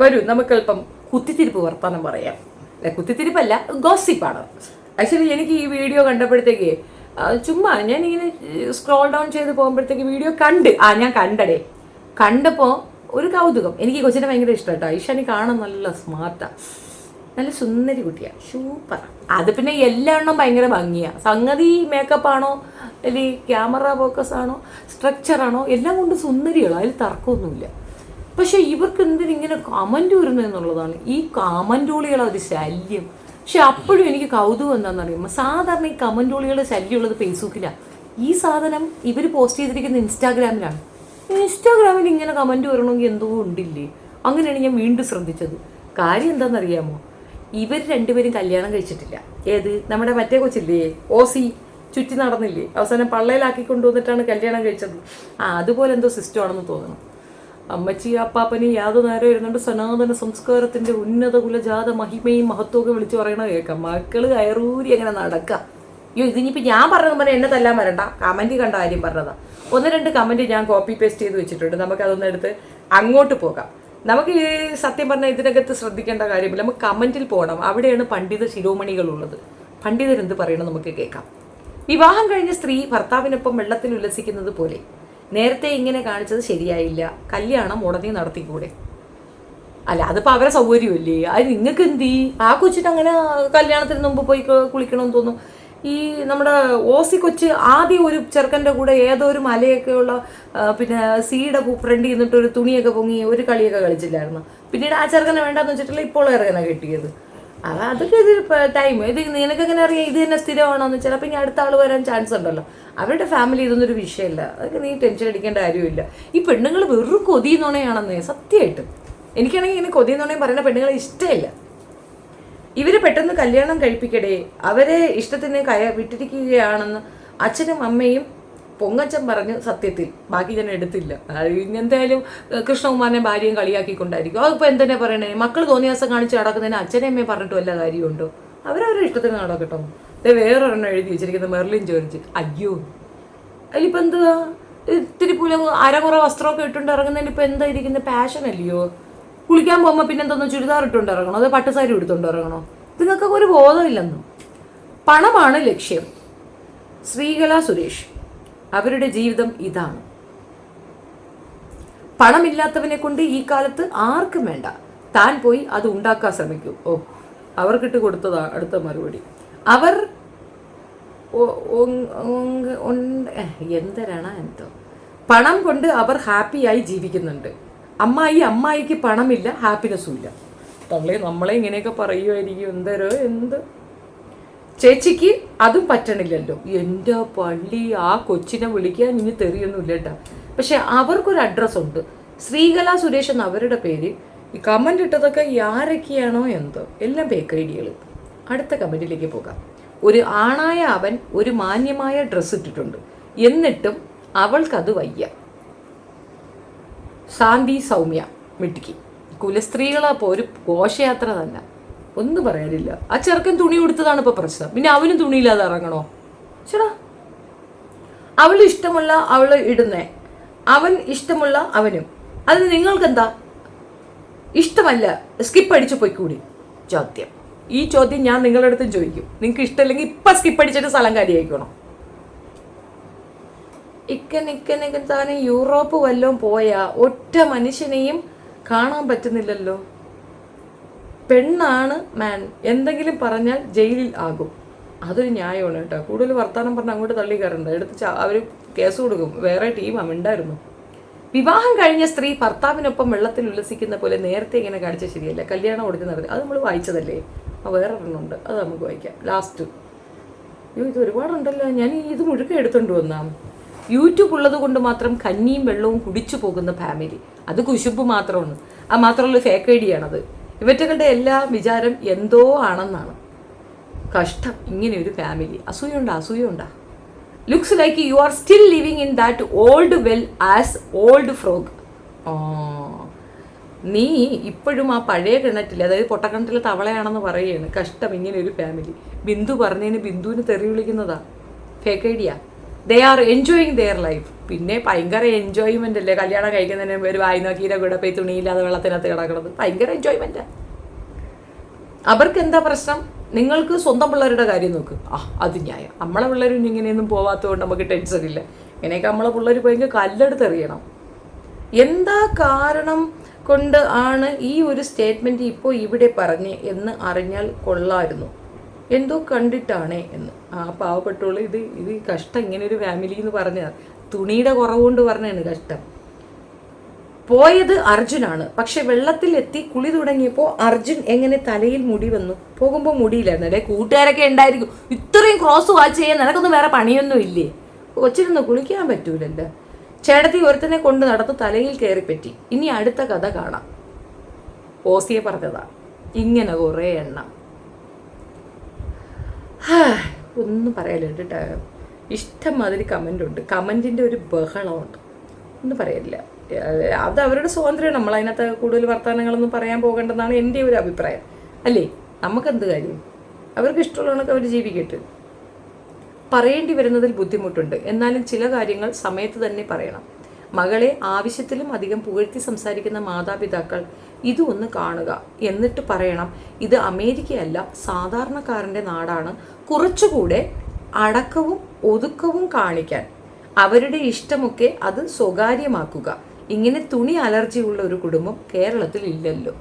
വരൂ നമുക്കല്പം കുത്തിത്തിരിപ്പ് വർത്താനം പറയാം. അല്ല, കുത്തിത്തിരിപ്പല്ല ഗോസിപ്പാണ്. ആക്ച്വലി എനിക്ക് ഈ വീഡിയോ കണ്ടപ്പോഴത്തേക്ക് ചുമ്മാ ഇങ്ങനെ സ്ക്രോൾ ഡൗൺ ചെയ്ത് പോകുമ്പോഴത്തേക്ക് വീഡിയോ കണ്ട് ആ ഞാൻ കണ്ടടേ. കണ്ടപ്പോൾ ഒരു കൗതുകം. എനിക്ക് കൊച്ചിനെ ഭയങ്കര ഇഷ്ടം കേട്ടോ ഐഷാനി കാണാൻ നല്ല സ്മാർട്ടാണ് നല്ല സുന്ദരി കുട്ടിയാണ് സൂപ്പർ അത് പിന്നെ എല്ലാ എണ്ണം ഭയങ്കര ഭംഗിയാണ് സംഗതി മേക്കപ്പ് ആണോ അല്ലെങ്കിൽ ക്യാമറ ഫോക്കസ് ആണോ സ്ട്രക്ചർ ആണോ എല്ലാം കൊണ്ട് സുന്ദരികളാണ് അതിൽ തർക്കമൊന്നുമില്ല. പക്ഷെ ഇവർക്ക് എന്തിനിങ്ങനെ കമന്റ് വരുന്നത് എന്നുള്ളതാണ്. ഈ കമന്റോളികളെ ഒരു ശല്യം. പക്ഷെ അപ്പോഴും എനിക്ക് കൗതുകം എന്താണെന്ന് അറിയുമ്പോൾ സാധാരണ ഈ കമന്റോളികളുടെ ശല്യമുള്ളത് ഫേസ്ബുക്കിലാണ് ഈ സാധനം ഇവർ പോസ്റ്റ് ചെയ്തിരിക്കുന്ന ഇൻസ്റ്റാഗ്രാമിലാണ്. ഇൻസ്റ്റാഗ്രാമിൽ ഇങ്ങനെ കമന്റ് വരണമെങ്കിൽ എന്തോ ഉണ്ടില്ലേ? അങ്ങനെയാണ് ഞാൻ വീണ്ടും ശ്രദ്ധിച്ചത്. കാര്യം എന്താണെന്നറിയാമോ? ഇവർ രണ്ടുപേരും കല്യാണം കഴിച്ചിട്ടില്ല. ഏത്? നമ്മുടെ മറ്റേ കൊച്ചില്ലേ? ഓസി ചുറ്റി നടന്നില്ലേ? അവസാനം പള്ളയിലാക്കി കൊണ്ടുവന്നിട്ടാണ് കല്യാണം കഴിച്ചത്. ആ അതുപോലെ എന്തോ സിസ്റ്റം ആണെന്ന് തോന്നുന്നു. അമ്മച്ചി അപ്പാപ്പനി യാതൊരു നേരം ഇരുന്നുകൊണ്ട് സനാതന സംസ്കാരത്തിന്റെ ഉന്നത കുലജാത മഹിമയും മഹത്വമൊക്കെ വിളിച്ചു പറയണ കേൾക്കാം. മക്കൾ കയറൂരി അങ്ങനെ നടക്കുക അയ്യോ ഇതിനിപ്പോൾ ഞാൻ പറഞ്ഞത് പോലെ എന്നെ തല്ലാൻ വരണ്ട. കമന്റ് കണ്ട കാര്യം പറഞ്ഞതാ. ഒന്ന് രണ്ട് കമന്റ് ഞാൻ കോപ്പി പേസ്റ്റ് ചെയ്ത് വെച്ചിട്ടുണ്ട്. നമുക്ക് അതൊന്ന് എടുത്ത് അങ്ങോട്ട് പോകാം. നമുക്ക് ഈ സത്യം പറഞ്ഞാൽ ഇതിനകത്ത് ശ്രദ്ധിക്കേണ്ട കാര്യമില്ല. നമുക്ക് കമന്റിൽ പോകണം അവിടെയാണ് പണ്ഡിത ശിരോമണികളുള്ളത് പണ്ഡിതരെന്ത് പറയണം നമുക്ക് കേൾക്കാം. വിവാഹം കഴിഞ്ഞ സ്ത്രീ ഭർത്താവിനൊപ്പം വെള്ളത്തിൽ ഉല്ലസിക്കുന്നത് പോലെ. നേരത്തെ ഇങ്ങനെ കാണിച്ചത് ശരിയായില്ല. കല്യാണം ഉടനെ നടത്തിക്കൂടെ? അല്ല അതിപ്പോൾ അവരെ സൗകര്യമല്ലേ? അത് നിങ്ങൾക്ക് എന്തി ആ കൊച്ചിട്ട് അങ്ങനെ കല്യാണത്തിന് മുമ്പ് പോയി കുളിക്കണം കുളിക്കണമെന്ന് തോന്നും ഈ നമ്മുടെ ഓസി കൊച്ച് ആദ്യം ഒരു ചെറുക്കന്റെ കൂടെ ഏതോ ഒരു മലയൊക്കെയുള്ള പിന്നെ സീയുടെ ഫ്രണ്ട് നിന്നിട്ട് ഒരു തുണിയൊക്കെ പൊങ്ങി ഒരു കളിയൊക്കെ കളിച്ചില്ലായിരുന്നു. പിന്നീട് ആ ചെറുക്കനെ വേണ്ടെന്ന് വെച്ചിട്ടില്ല ഇപ്പോൾ ഇറങ്ങനെ കിട്ടിയത്. അത് അതൊക്കെ ഇത് ടൈം ഇത് നിനക്ക് എങ്ങനെ അറിയാം ഇത് തന്നെ സ്ഥിരമാണോന്ന് ചിലപ്പോൾ ഇനി അടുത്ത ആൾ വരാൻ ചാൻസ് ഉണ്ടല്ലോ. അവരുടെ ഫാമിലി ഇതൊന്നും ഒരു വിഷയമല്ല അതൊക്കെ നീ ടെൻഷൻ അടിക്കേണ്ട കാര്യമില്ല. ഈ പെണ്ണുങ്ങൾ വെറും കൊതി നുണയാണെന്നേ സത്യമായിട്ടും എനിക്കാണെങ്കിൽ ഇങ്ങനെ കൊതി നുണയും പറയുന്ന പെണ്ണുങ്ങളെ ഇഷ്ടമില്ല. ഇവരെ പെട്ടെന്ന് കല്യാണം കഴിപ്പിക്കടേ അവരെ ഇഷ്ടത്തിന് കയ വിട്ടിരിക്കുകയാണെന്ന് അച്ഛനും അമ്മയും പൊങ്ങച്ചൻ പറഞ്ഞു സത്യത്തിൽ. ബാക്കി ഞാൻ എടുത്തില്ല. എന്തായാലും കൃഷ്ണകുമാറിനെ ഭാര്യയും കളിയാക്കിക്കൊണ്ടായിരിക്കും. അതിപ്പോൾ എന്തിനാ പറയണേ? മക്കൾ തോന്നിയ ദിവസം കാണിച്ച് നടക്കുന്നതിന് അച്ഛനെ അമ്മയും പറഞ്ഞിട്ട് വല്ല കാര്യമുണ്ടോ? അവരവരുടെ ഇഷ്ടത്തിന് നടക്കട്ടോ. ദേ വേറൊരെണ്ണം എഴുതി വെച്ചിരിക്കുന്നത് മെർലിൻ ജോർജ്. അയ്യോ. അതിലിപ്പോൾ എന്തുവാ? ഇത്തിരി പുല അരമുറ വസ്ത്രമൊക്കെ ഇട്ടുകൊണ്ട് ഇറങ്ങുന്നതിന് ഇപ്പോൾ എന്താ ഇരിക്കുന്ന? പാഷൻ അല്ലയോ? കുളിക്കാൻ പോകുമ്പോൾ പിന്നെ എന്തോന്ന് ചുരിദാർ ഇട്ടുകൊണ്ട് ഇറങ്ങണോ? അതോ പട്ടുസാരി എടുത്തുകൊണ്ട് ഇറങ്ങണോ? നിങ്ങൾക്കൊക്കെ ഒരു ബോധമില്ലെന്നും? പണമാണ് ലക്ഷ്യം. ശ്രീകല സുരേഷ്. അവരുടെ ജീവിതം ഇതാണ്. പണമില്ലാത്തവനെ കൊണ്ട് ഈ കാലത്ത് ആർക്കും വേണ്ട. താൻ പോയി അത് ഉണ്ടാക്കാൻ ശ്രമിക്കൂ. ഓ അവർക്കിട്ട് കൊടുത്തതാ അടുത്ത മറുപടി. അവർ എന്തരാണ എന്തോ. പണം കൊണ്ട് അവർ ഹാപ്പിയായി ജീവിക്കുന്നുണ്ട്. അമ്മായി അമ്മായിക്ക് പണമില്ല ഹാപ്പിനെസ്സും ഇല്ല. തള്ളേ നമ്മളെ ഇങ്ങനെയൊക്കെ പറയുമായിരിക്കും എന്തരോ എന്ത്? ചേച്ചിക്ക് അതും പറ്റണില്ലല്ലോ. എന്റെ പള്ളി ആ കൊച്ചിനെ വിളിക്കാൻ ഇനി തെറിയൊന്നുമില്ല കേട്ടോ പക്ഷെ അവർക്കൊരു അഡ്രസ്സ് ഉണ്ട്. ശ്രീകല സുരേഷ് എന്ന അവരുടെ പേര്. ഈ കമന്റ് ഇട്ടതൊക്കെ ആരൊക്കെയാണോ എന്തോ. എല്ലാം ബേക്കറിയിൽ അടുത്ത കമന്റിലേക്ക് പോകാം. ഒരു ആണായ അവൻ ഒരു മാന്യമായ ഡ്രസ്സ് ഇട്ടിട്ടുണ്ട്. എന്നിട്ടും അവൾക്കത് വയ്യ. ശാന്തി സൗമ്യ മിടുക്കി. കുലസ്ത്രീകളപ്പോൾ ഒരു ഘോഷയാത്ര തന്നെ. ഒന്നും പറയാനില്ല. ആ ചെറുക്കൻ തുണി കൊടുത്തതാണ് ഇപ്പോൾ പ്രശ്നം. പിന്നെ അവനും തുണിയില്ലാതെ ഇറങ്ങണോ? ചേടാ. അവൾ ഇഷ്ടമുള്ള അവൾ ഇടുന്നേ. അവൻ ഇഷ്ടമുള്ള അവനും. അത് നിങ്ങൾക്ക് എന്താ ഇഷ്ടമല്ല. സ്കിപ്പ് അടിച്ചു പോയിക്കൂടി ചോദ്യം. ഈ ചോദ്യം ഞാൻ നിങ്ങളുടെ അടുത്തും ചോദിക്കും. നിങ്ങൾക്ക് ഇഷ്ടമില്ലെങ്കിൽ ഇപ്പം സ്കിപ്പ് അടിച്ചിട്ട് സ്ഥലം കാര്യമായിക്കണോ ഇക്കൻ ഇക്കൻ ഇക്കൻ താനും യൂറോപ്പ് വല്ലതും പോയാ ഒറ്റ മനുഷ്യനെയും കാണാൻ പറ്റുന്നില്ലല്ലോ. പെണ്ണാണ് മാൻ എന്തെങ്കിലും പറഞ്ഞാൽ ജയിലിൽ ആകും. അതൊരു ന്യായമാണ് കേട്ടോ. കൂടുതൽ വർത്തമാനം പറഞ്ഞ് അങ്ങോട്ട് തള്ളി കയറണ്ട. എടുത്ത് അവർ കേസ് കൊടുക്കും. വേറെ ടീമാണ് ഉണ്ടായിരുന്നു വിവാഹം കഴിഞ്ഞ സ്ത്രീ ഭർത്താവിനൊപ്പം വെള്ളത്തിൽ ഉല്ലസിക്കുന്ന പോലെ നേരത്തെ ഇങ്ങനെ കാണിച്ച ശരിയല്ല. കല്യാണം കൊടുത്ത് നടത്തി അത് നമ്മൾ വായിച്ചതല്ലേ? ആ വേറെ ഒരെണ്ണമുണ്ട് അത് നമുക്ക് വായിക്കാം. ലാസ്റ്റ് അയ്യോ ഇത് ഒരുപാടുണ്ടല്ലോ. ഞാൻ ഇത് മുഴുക്കെ എടുത്തുകൊണ്ട് വന്നാം. യൂട്യൂബ് ഉള്ളത് കൊണ്ട് മാത്രം കഞ്ഞിയും വെള്ളവും കുടിച്ചു പോകുന്ന ഫാമിലി അത് കുശുമ്പ് മാത്രമാണ്. ആ മാത്രമല്ല ഫേക്ക് ഐ ഇവറ്റകളുടെ എല്ലാ വിചാരം എന്തോ ആണെന്നാണ്. കഷ്ടം ഇങ്ങനെ ഒരു ഫാമിലി അസൂയുണ്ടാ? അസൂയുണ്ടാ? Looks like you are still living in that old well as old frog ഓ. നീ ഇപ്പോഴും ആ പഴയ കിണറ്റിൽ അതായത് പൊട്ടക്കിണറ്റിലെ തവളയാണെന്ന് പറയുകയാണ്. കഷ്ടം ഇങ്ങനെ ഒരു ഫാമിലി ബിന്ദു പറഞ്ഞതിന് ബിന്ദുവിന് തെറി വിളിക്കുന്നതാ. Fake idea they are enjoying their life പിന്നെ ഭയങ്കര എൻജോയ്മെന്റ് അല്ലേ? കല്യാണം കഴിക്കുന്നതിന് ഒരു വായി നോക്കിയില്ല കൂടെ പോയി തുണിയില്ലാതെ വെള്ളത്തിനകത്ത് കിടക്കുന്നത് ഭയങ്കര എൻജോയ്മെന്റാ അവർക്ക് എന്താ പ്രശ്നം? നിങ്ങൾക്ക് സ്വന്തം പിള്ളേരുടെ കാര്യം നോക്ക്. ആ അത് ന്യായം. നമ്മളെ പിള്ളേരും ഇങ്ങനെയൊന്നും പോവാത്തതുകൊണ്ട് നമുക്ക് ടെൻഷൻ ഇല്ല. ഇങ്ങനെയൊക്കെ നമ്മളെ പിള്ളേർ പോയെങ്കിൽ കല്ലെടുത്തെറിയണം. എന്താ കാരണം കൊണ്ട് ആണ് ഈ ഒരു സ്റ്റേറ്റ്മെന്റ് ഇപ്പോൾ ഇവിടെ പറഞ്ഞ് എന്ന് അറിഞ്ഞാൽ കൊള്ളായിരുന്നു. എന്തോ കണ്ടിട്ടാണേ എന്ന്. ആ പാവപ്പെട്ടോളൂ ഇത് ഇത് കഷ്ടം ഇങ്ങനെ ഒരു ഫാമിലി എന്ന് പറഞ്ഞാൽ തുണിയുടെ കുറവുകൊണ്ട് പറഞ്ഞാണ് കഷ്ടം. പോയത് അർജുനാണ്. പക്ഷെ വെള്ളത്തിൽ എത്തി കുളി തുടങ്ങിയപ്പോൾ അർജുൻ എങ്ങനെ തലയിൽ മുടി വന്നു? പോകുമ്പോൾ മുടിയില്ലായിരുന്നു. അല്ലെ കൂട്ടുകാരൊക്കെ ഉണ്ടായിരിക്കും. ഇത്രയും ക്രോസ് വാച്ച് ചെയ്യാൻ നിനക്കൊന്നും വേറെ പണിയൊന്നും ഇല്ലേ? കൊച്ചിനൊന്നും കുളിക്കാൻ പറ്റൂലല്ലോ. ചേട്ടത്തി ഒരുത്തനെ കൊണ്ട് നടന്ന് തലയിൽ കയറിപ്പറ്റി. ഇനി അടുത്ത കഥ കാണാം. ഓസിയെ പറഞ്ഞതാ ഇങ്ങനെ കുറേ എണ്ണം. ഒന്നും പറയാനില്ല കേട്ടോ ഇഷ്ടം മാതിരി കമന്റ് ഉണ്ട് കമന്റിന്റെ ഒരു ബഹളമുണ്ട്. ഒന്നും പറയാനില്ല അത് അവരുടെ സ്വാതന്ത്ര്യം. നമ്മൾ അതിനകത്ത് കൂടുതൽ വർത്തമാനങ്ങളൊന്നും പറയാൻ പോകേണ്ടെന്നാണ് എന്റെ ഒരു അഭിപ്രായം. അല്ലേ? നമുക്കെന്ത് കാര്യം? അവർക്ക് ഇഷ്ടമുള്ളവർക്ക് അവർ ജീവിക്കട്ടെ. പറയേണ്ടി വരുന്നതിൽ ബുദ്ധിമുട്ടുണ്ട്. എന്നാലും ചില കാര്യങ്ങൾ സമയത്ത് തന്നെ പറയണം. മകളെ ആവശ്യത്തിലും അധികം പുകഴ്ത്തി സംസാരിക്കുന്ന മാതാപിതാക്കൾ ഇത് ഒന്ന് കാണുക. എന്നിട്ട് പറയണം ഇത് അമേരിക്കയല്ല സാധാരണക്കാരന്റെ നാടാണ്. കുറച്ചുകൂടെ അടക്കവും ഒതുക്കവും കാണിക്കാൻ. അവരുടെ ഇഷ്ടമൊക്കെ അത് സ്വകാര്യമാക്കുക. ഇങ്ങനെ തുണി അലർജി ഉള്ള ഒരു കുടുംബം കേരളത്തിൽ ഇല്ലല്ലോ.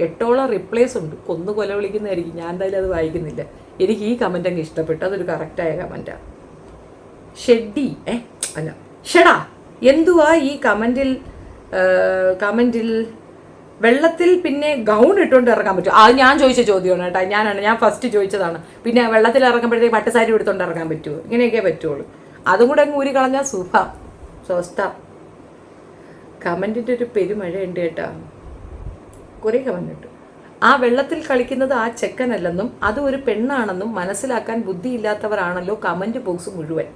എട്ടോളം റിപ്ലേസ് ഉണ്ട്. കൊന്നു കൊല വിളിക്കുന്നതായിരിക്കും. ഞാൻ എന്തായാലും അത് വായിക്കുന്നില്ല. എനിക്ക് ഈ കമന്റ് അങ്ങ് ഇഷ്ടപ്പെട്ടു. അതൊരു കറക്റ്റായ കമന്റാണ് ഷെഡി ഏ അല്ല ഷെടാ എന്തുവാ ഈ കമന്റിൽ കമന്റിൽ വെള്ളത്തിൽ പിന്നെ ഗൗൺ ഇട്ടുകൊണ്ട് ഇറങ്ങാൻ പറ്റും? അത് ഞാൻ ചോദിച്ച ചോദ്യമാണ് കേട്ടോ. ഞാനാണ് ഞാൻ ഫസ്റ്റ് ചോദിച്ചതാണ്. പിന്നെ വെള്ളത്തിൽ ഇറങ്ങുമ്പോഴത്തേക്ക് പട്ടുസാരി എടുത്തുകൊണ്ട് ഇറങ്ങാൻ പറ്റുമോ ഇങ്ങനെയൊക്കെ പറ്റുള്ളൂ അതും കൂടെ അങ്ങ് ഊരി കളഞ്ഞാൽ സുഖ. സ്വസ്ഥ. കമന്റിന്റെ ഒരു പെരുമഴയുണ്ട് കേട്ടോ. കുറേ കമന്റ് ഉണ്ട് ആ വെള്ളത്തിൽ കളിക്കുന്നത് ആ ചെക്കനല്ലെന്നും അത് ഒരു പെണ്ണാണെന്നും മനസ്സിലാക്കാൻ ബുദ്ധിയില്ലാത്തവരാണല്ലോ കമന്റ് ബോക്സ് മുഴുവൻ.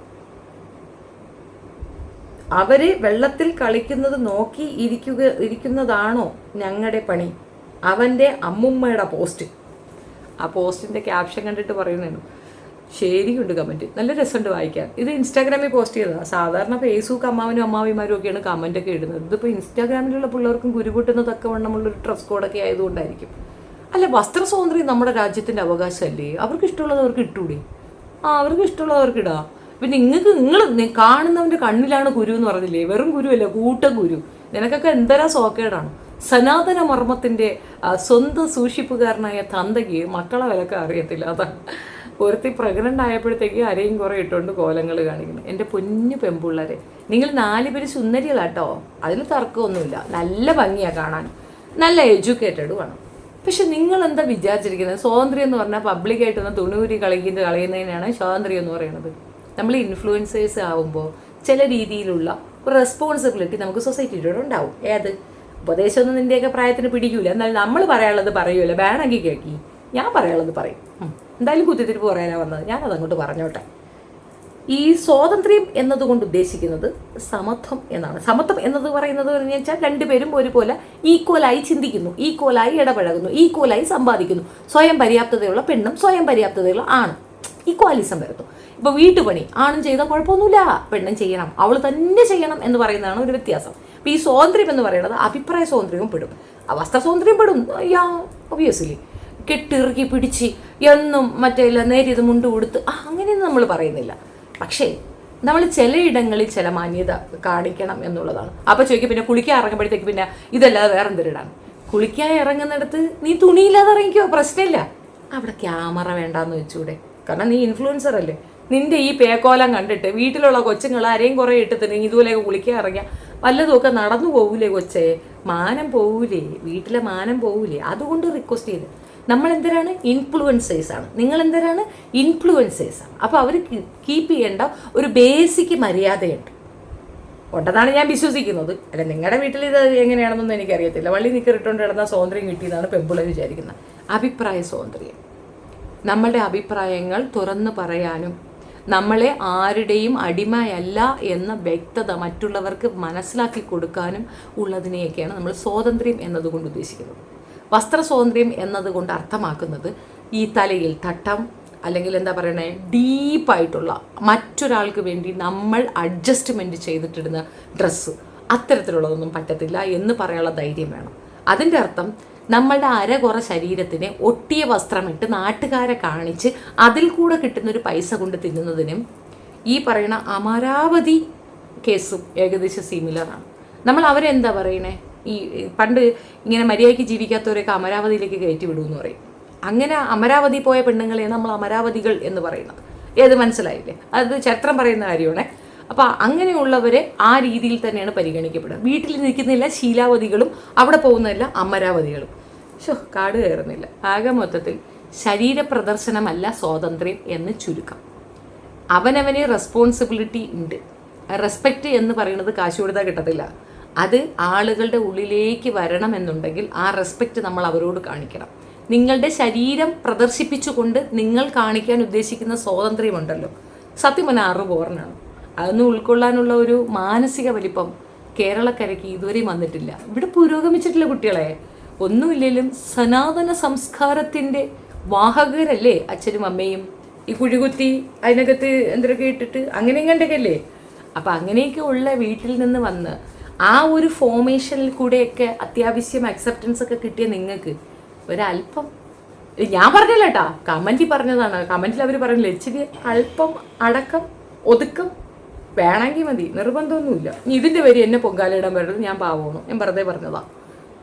അവരെ വെള്ളത്തിൽ കളിക്കുന്നത് നോക്കി ഇരിക്കുക ഇരിക്കുന്നതാണോ ഞങ്ങളുടെ പണി? അവന്റെ അമ്മുമ്മയുടെ പോസ്റ്റ്. ആ പോസ്റ്റിന്റെ ക്യാപ്ഷൻ കണ്ടിട്ട് പറയുന്നതാണ് ശരിയുണ്ട് കമന്റ് നല്ല രസമുണ്ട് വായിക്കാൻ. ഇത് ഇൻസ്റ്റാഗ്രാമിൽ പോസ്റ്റ് ചെയ്തതാണ് സാധാരണ ഫേസ്ബുക്ക് അമ്മാവനും അമ്മാവിമാരും ഒക്കെയാണ് കമന്റ് ഒക്കെ ഇടുന്നത്. ഇതിപ്പോൾ ഇൻസ്റ്റാഗ്രാമിലുള്ള പിള്ളേർക്കും കുരുപൊട്ടുന്ന വണ്ണമുള്ളൊരു ഡ്രസ് കോഡൊക്കെ ആയതുകൊണ്ടായിരിക്കും. അല്ല വസ്ത്ര സ്വാതന്ത്ര്യം നമ്മുടെ രാജ്യത്തിന്റെ അവകാശമല്ലേ? അവർക്ക് ഇഷ്ടമുള്ളത് അവർക്ക് ഇട്ടൂടെ? ആ അവർക്ക് ഇഷ്ടമുള്ളത് അവർക്ക് ഇടാം പിന്നെ നിങ്ങൾക്ക് നിങ്ങൾ കാണുന്നവന്റെ കണ്ണിലാണ് ഗുരു എന്ന് പറഞ്ഞില്ലേ? വെറും കുരുവല്ല കൂട്ട ഗുരു. നിനക്കൊക്കെ എന്തരാ സോക്കേടാണ്? സനാതന മർമ്മത്തിന്റെ സ്വന്തം സൂക്ഷിപ്പുകാരനായ തന്തയ്ക്ക് മക്കളെ വിലക്ക് അറിയത്തില്ല. അതാണ് ഒരുത്തി പ്രഗ്നന്റ് ആയപ്പോഴത്തേക്ക് അരയും കുറേ ഇട്ടുകൊണ്ട് കോലങ്ങൾ കാണിക്കുന്നു. എന്റെ പൊന്നു പെമ്പുള്ളരെ നിങ്ങൾ നാല് പേര് സുന്ദരികളാട്ടോ. അതിൽ തർക്കമൊന്നുമില്ല. നല്ല ഭംഗിയാണ് കാണാൻ. നല്ല എഡ്യൂക്കേറ്റഡും ആണ്. പക്ഷെ നിങ്ങൾ എന്താ വിചാരിച്ചിരിക്കുന്നത്? സ്വാതന്ത്ര്യം എന്ന് പറഞ്ഞാൽ പബ്ലിക്കായിട്ട് ഒന്ന് തുണൂരി കളിക്കുന്നത് കളയുന്നതിനാണ് സ്വാതന്ത്ര്യം എന്ന് പറയുന്നത്? നമ്മൾ ഇൻഫ്ലുവൻസേഴ്സ് ആവുമ്പോൾ ചില രീതിയിലുള്ള ഒരു റെസ്പോൺസിബിലിറ്റി നമുക്ക് സൊസൈറ്റിയോട് ഉണ്ടാവും. ഏത്? ഉപദേശമൊന്നും നിന്റെയൊക്കെ പ്രായത്തിന് പിടിക്കൂല. എന്നാൽ നമ്മൾ പറയാനുള്ളത് പറയൂല വേണമെങ്കിൽ കേൾക്കി ഞാൻ പറയാനുള്ളത് പറയും. എന്തായാലും കുത്തിത്തിരിപ്പ് പറയാനാണ് വന്നത്. ഞാനത് അങ്ങോട്ട് പറഞ്ഞോട്ടെ. ഈ സ്വാതന്ത്ര്യം എന്നതുകൊണ്ട് ഉദ്ദേശിക്കുന്നത് സമത്വം എന്നാണ്. സമത്വം എന്നത് പറയുന്നത് എന്ന് വെച്ചാൽ രണ്ടുപേരും ഒരുപോലെ ഈക്വലായി ചിന്തിക്കുന്നു. ഈക്വലായി ഇടപഴകുന്നു. ഈക്വലായി സമ്പാദിക്കുന്നു. സ്വയം പര്യാപ്തതയുള്ള പെണ്ണും സ്വയം പര്യാപ്തതയുള്ള ആണ്. ഈക്വാലിസം വരുന്നു. ഇപ്പോൾ വീട്ടുപണി ആണും ചെയ്താൽ കുഴപ്പമൊന്നുമില്ല. പെണ്ണും ചെയ്യണം. അവൾ തന്നെ ചെയ്യണം എന്ന് പറയുന്നതാണ് ഒരു വ്യത്യാസം. അപ്പോൾ ഈ സ്വാതന്ത്ര്യം എന്ന് പറയുന്നത് അഭിപ്രായ സ്വാതന്ത്ര്യവും പെടും. അവസ്ഥ സ്വാതന്ത്ര്യം പെടും. യാ ഒബിയസ്ലി കെട്ടിറുക്കി പിടിച്ച് എന്നും മറ്റേ നേരിയത് മുണ്ട് കൊടുത്ത് അങ്ങനെയൊന്നും നമ്മൾ പറയുന്നില്ല. പക്ഷേ നമ്മൾ ചിലയിടങ്ങളിൽ ചില മാന്യത കാണിക്കണം എന്നുള്ളതാണ്. അപ്പോൾ ചോദിക്കും പിന്നെ കുളിക്കാൻ ഇറങ്ങുമ്പോഴത്തേക്ക് പിന്നെ ഇതല്ലാതെ വേറെ എന്തൊരിടാണ് കുളിക്കാൻ ഇറങ്ങുന്നിടത്ത് നീ തുണിയില്ലാതെ ഇറങ്ങിക്കോ? പ്രശ്നമില്ല. അവിടെ ക്യാമറ വേണ്ടാന്ന് വെച്ചൂടെ. കാരണം നീ ഇൻഫ്ലുവൻസർ അല്ലേ? നിന്റെ ഈ പേക്കോലം കണ്ടിട്ട് വീട്ടിലുള്ള കൊച്ചുങ്ങൾ ആരെയും കുറേ ഇട്ടിട്ട് നീ ഇതുപോലെയൊക്കെ കുളിക്കാൻ ഇറങ്ങിയ. വല്ലതുമൊക്കെ നടന്നു പോകൂലേ കൊച്ചേ? മാനം പോകൂലേ വീട്ടിലെ മാനം പോകൂലേ അതുകൊണ്ട് റിക്വസ്റ്റ് ചെയ്ത്. നമ്മൾ എന്തിനാണ് ആണ്. നിങ്ങൾ എന്തിനാണ് ആണ്. അപ്പോൾ അവർ കീപ്പ് ചെയ്യേണ്ട ഒരു ബേസിക് മര്യാദയുണ്ട്. ഉണ്ടെന്നാണ് ഞാൻ വിശ്വസിക്കുന്നത്. അല്ല നിങ്ങളുടെ വീട്ടിൽ ഇത് എങ്ങനെയാണെന്നൊന്നും എനിക്കറിയത്തില്ല. വള്ളി നിൽക്കറിട്ടുകൊണ്ട് കിടന്ന സ്വാതന്ത്ര്യം കിട്ടിയതാണ് പെമ്പിളർ വിചാരിക്കുന്നത് അഭിപ്രായ സ്വാതന്ത്ര്യം. നമ്മളുടെ അഭിപ്രായങ്ങൾ തുറന്നു പറയാനും നമ്മളെ ആരുടെയും അടിമയല്ല എന്ന വ്യക്തത മറ്റുള്ളവർക്ക് മനസ്സിലാക്കി കൊടുക്കാനും ഉള്ളതിനെയൊക്കെയാണ് നമ്മൾ സ്വാതന്ത്ര്യം എന്നതുകൊണ്ട് ഉദ്ദേശിക്കുന്നത്. വസ്ത്ര സ്വാതന്ത്ര്യം എന്നതുകൊണ്ട് അർത്ഥമാക്കുന്നത് ഈ തലയിൽ തട്ടം അല്ലെങ്കിൽ എന്താ പറയണേ ഡീപ്പായിട്ടുള്ള മറ്റൊരാൾക്ക് വേണ്ടി നമ്മൾ അഡ്ജസ്റ്റ്മെന്റ് ചെയ്തിട്ടിടുന്ന ഡ്രസ്സ് അത്തരത്തിലുള്ളതൊന്നും പറ്റത്തില്ല എന്ന് പറയാനുള്ള ധൈര്യം വേണം. അതിന്റെ അർത്ഥം നമ്മളുടെ അരകുറ ശരീരത്തിനെ ഒട്ടിയ വസ്ത്രമിട്ട് നാട്ടുകാരെ കാണിച്ച് അതിൽ കൂടെ കിട്ടുന്നൊരു പൈസ കൊണ്ട് തിന്നുന്നതിനും ഈ പറയുന്ന അമരാവതി കേസും ഏകദേശം സിമിലറാണ് നമ്മൾ അവരെന്താ പറയണേ? ഈ പണ്ട് ഇങ്ങനെ മര്യാദയ്ക്ക് ജീവിക്കാത്തവരെയൊക്കെ അമരാവതിയിലേക്ക് കയറ്റി വിടുമെന്ന് പറയും. അങ്ങനെ അമരാവതി പോയ പെണ്ണുങ്ങളെ നമ്മൾ അമരാവതികൾ എന്ന് പറയുന്നത്. ഏത് മനസ്സിലായില്ലേ? അത് ചരിത്രം പറയുന്ന കാര്യമാണേ. അപ്പോൾ അങ്ങനെയുള്ളവരെ ആ രീതിയിൽ തന്നെയാണ് പരിഗണിക്കപ്പെടുന്നത്. വീട്ടിൽ നിൽക്കുന്നില്ല ശീലാവതികളും അവിടെ പോകുന്നതല്ല അമരാവതികളും. ഷോ കാട് കയറുന്നില്ല. ആകെ മൊത്തത്തിൽ ശരീര പ്രദർശനമല്ല സ്വാതന്ത്ര്യം എന്ന് ചുരുക്കം. അവനവന് റെസ്പോൺസിബിലിറ്റി ഉണ്ട്. റെസ്പെക്റ്റ് എന്ന് പറയുന്നത് കാശ് കൊടുത്താൽ കിട്ടത്തില്ല. അത് ആളുകളുടെ ഉള്ളിലേക്ക് വരണമെന്നുണ്ടെങ്കിൽ ആ റെസ്പെക്റ്റ് നമ്മൾ അവരോട് കാണിക്കണം. നിങ്ങളുടെ ശരീരം പ്രദർശിപ്പിച്ചുകൊണ്ട് നിങ്ങൾ കാണിക്കാൻ ഉദ്ദേശിക്കുന്ന സ്വാതന്ത്ര്യമുണ്ടല്ലോ. സത്യം പറഞ്ഞാൽ ആറ് പോറിനാണ്. അതൊന്നും ഉൾക്കൊള്ളാനുള്ള ഒരു മാനസിക വലിപ്പം കേരളക്കരയ്ക്ക് ഇതുവരെയും വന്നിട്ടില്ല. ഇവിടെ പുരോഗമിച്ചിട്ടില്ല കുട്ടികളെ ഒന്നുമില്ലെങ്കിലും സനാതന സംസ്കാരത്തിന്റെ വാഹകരല്ലേ അച്ഛനും അമ്മയും? ഈ കുഴികുത്തി അതിനകത്ത് എന്തൊക്കെ ഇട്ടിട്ട് അങ്ങനെ ഇങ്ങണ്ടൊക്കെ അല്ലേ അപ്പം അങ്ങനെയൊക്കെ ഉള്ള വീട്ടിൽ നിന്ന് വന്ന് ആ ഒരു ഫോമേഷനിൽ കൂടെയൊക്കെ അത്യാവശ്യം അക്സെപ്റ്റൻസ് ഒക്കെ കിട്ടിയ നിങ്ങൾക്ക് ഒരല്പം ഞാൻ പറഞ്ഞില്ല കേട്ടാ. കമന്റിൽ പറഞ്ഞതാണ്. കമന്റിൽ അവർ പറഞ്ഞില്ല ഇച്ചിരി അല്പം അടക്കം ഒതുക്കം വേണമെങ്കിൽ മതി. നിർബന്ധമൊന്നുമില്ല. ഇനി ഇതിന്റെ പേര് എന്നെ പൊങ്കാലയിടാൻ പറ്റുള്ളൂ ഞാൻ പാവമാണ്. ഞാൻ വെറുതെ പറഞ്ഞതാ.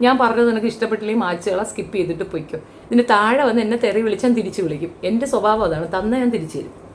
ഞാൻ പറഞ്ഞത് നിനക്ക് ഇഷ്ടപ്പെട്ടില്ലെങ്കിൽ മാച്ചുകളെ സ്കിപ്പ് ചെയ്തിട്ട് പൊയ്ക്കും. ഇതിന് താഴെ വന്ന് എന്നെ തെറി വിളിച്ചാൽ തിരിച്ച് വിളിക്കും. എന്റെ സ്വഭാവം അതാണ്. തന്നെ ഞാൻ തിരിച്ചു തരും.